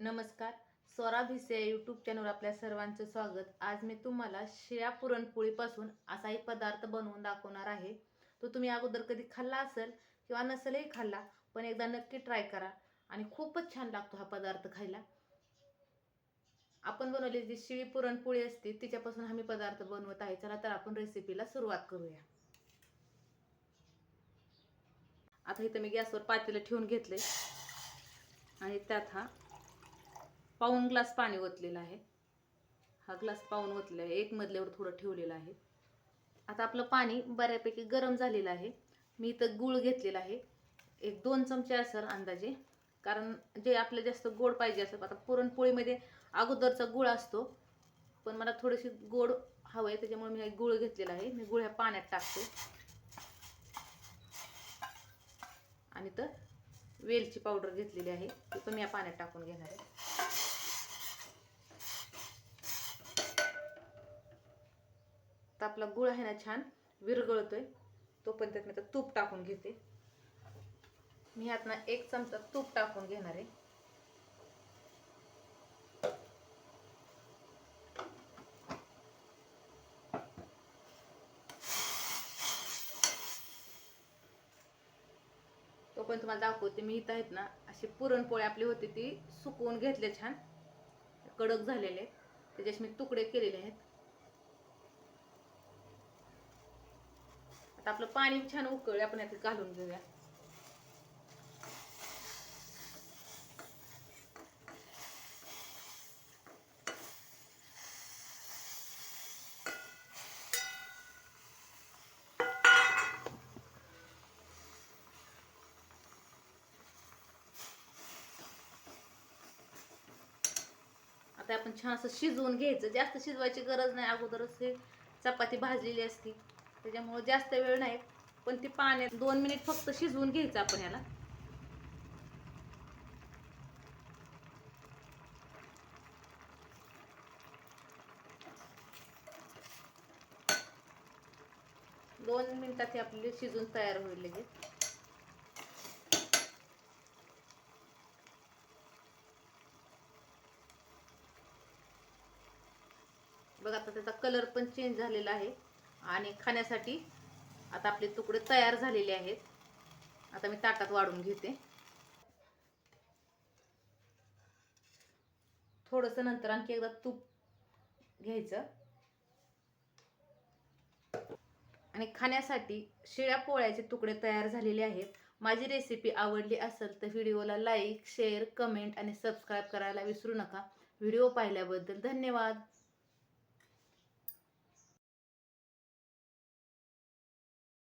नमस्कार स्वरा भिसे यूट्यूब चॅनलवर आपल्या सर्वांचं स्वागत. आज मी तुम्हाला शिळ्या पुरणपोळीपासून असा एक पदार्थ बनवून दाखवणार आहे. तो तुम्ही अगोदर कधी खाल्ला असेल किंवा नसेलही खाल्ला पण एकदा नक्की ट्राय करा आणि खूपच छान लागतो हा पदार्थ खायला. आपण बनवलेली जी शिळी पुरणपोळी असते तिच्यापासून आम्ही पदार्थ बनवत आहे. चला तर आपण रेसिपीला सुरुवात करूया. आता इथं मी गॅसवर पातेलं ठेवून घेतले आणि त्यात हा पाऊण ग्लास पाणी ओतलेलं आहे. हा ग्लास पाऊण ओतलेला आहे एक मधल्यावर थोडं ठेवलेलं आहे. आता आपलं पाणी बऱ्यापैकी गरम झालेलं आहे. मी इथं गूळ घेतलेला आहे. एक दोन चमचे असेल अंदाजे. कारण जे आपलं जास्त गोड पाहिजे असं आता पुरणपोळीमध्ये अगोदरचा गुळ असतो. पण मला थोडीशी गोड हवं आहे त्याच्यामुळे मी गुळ घेतलेला आहे. मी गुळ ह्या पाण्यात टाकते. आणि तर वेलची पावडर घेतलेली आहे. ती पण मी या पाण्यात टाकून घेणार आहे. तर आपला गुळ आहे ना छान विरगळतोय तो पण त्यात मी आता तूप टाकून घेते. मी ह्यात ना एक चमचा तूप टाकून घेणार आहे. तो पण तुम्हाला दाखवते मी इथं आहेत ना अशी पुरणपोळी आपली होती ती सुकवून घेतले छान. कडक झालेले त्याच्याशी मी तुकडे केलेले आहेत. आता आपलं पाणी छान उकळ आपण यात घालून घेऊया. आता आपण छान असं शिजवून घ्यायचं. जास्त शिजवायची गरज नाही. अगोदरच हे चपाती भाजलेली असती. त्याच्यामुळे जास्त वेळ नाही. पण ती पाण्यात दोन मिनिट फक्त शिजवून घ्यायचं आपण याला दोन मिनिटात हे आपली शिजून तयार होईल लगेच. बघा आता त्याचा कलर पण चेंज झालेला आहे. आणि खाण्यासाठी आता आपले तुकडे तयार झालेले आहेत. आता मी ताटात वाढून घेते. थोडंसं नंतर आणखी एकदा तूप घ्यायचं. आणि खाण्यासाठी शिळ्या पोळ्याचे तुकडे तयार झालेले आहेत. माझी रेसिपी आवडली असेल तर व्हिडिओला लाईक शेअर कमेंट आणि सबस्क्राईब करायला विसरू नका. व्हिडिओ पाहिल्याबद्दल धन्यवाद.